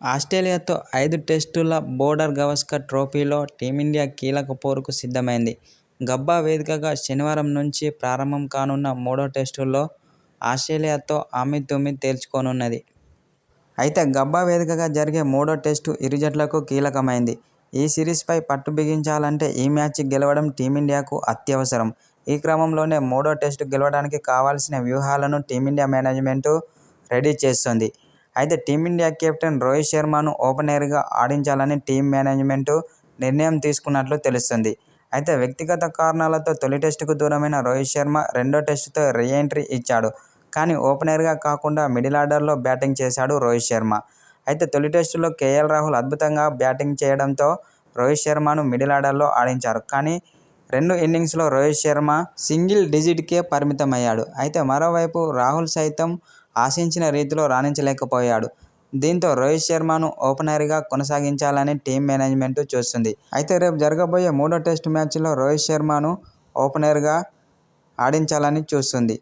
ఆస్ట్రేలియాతో ఐదు టెస్టుల బోర్డర్ గవస్కర్ ట్రోఫీలో టీమిండియా కీలక పోరుకు సిద్ధమైంది. గబ్బా వేదికగా శనివారం నుంచి ప్రారంభం కానున్న మూడో టెస్టులో ఆస్ట్రేలియాతో అమీతుమీ తేల్చుకోనున్నది. అయితే గబ్బా వేదికగా జరిగే మూడో టెస్టు ఇరు జట్లకు కీలకమైంది. ఈ సిరీస్పై పట్టు బిగించాలంటే ఈ మ్యాచ్ గెలవడం టీమిండియాకు అత్యవసరం. ఈ క్రమంలోనే మూడో టెస్టు గెలవడానికి కావాల్సిన వ్యూహాలను టీమిండియా మేనేజ్మెంటు రెడీ చేస్తుంది అయితే టీమిండియా కెప్టెన్ రోహిత్ శర్మను ఓపెనర్గా ఆడించాలని టీమ్ మేనేజ్మెంట్ నిర్ణయం తీసుకున్నట్లు తెలుస్తుంది అయితే వ్యక్తిగత కారణాలతో తొలి టెస్టుకు దూరమైన రోహిత్ శర్మ రెండో టెస్టుతో రీ ఎంట్రీ ఇచ్చాడు. కానీ ఓపెనర్గా కాకుండా మిడిల్ ఆర్డర్లో బ్యాటింగ్ చేశాడు రోహిత్ శర్మ. అయితే తొలి టెస్టులో కేఎల్ రాహుల్ అద్భుతంగా బ్యాటింగ్ చేయడంతో రోహిత్ శర్మను మిడిల్ ఆర్డర్లో ఆడించారు. కానీ రెండు ఇన్నింగ్స్లో రోహిత్ శర్మ సింగిల్ డిజిట్కే పరిమితమయ్యాడు. అయితే మరోవైపు రాహుల్ సైతం ఆశించిన రీతిలో రాణించలేకపోయాడు. దీంతో రోహిత్ శర్మను ఓపెనర్గా కొనసాగించాలని టీం మేనేజ్మెంట్ చూస్తుంది అయితే రేపు జరగబోయే మూడో టెస్ట్ మ్యాచ్లో రోహిత్ శర్మను ఓపెనర్గా ఆడించాలని చూస్తుంది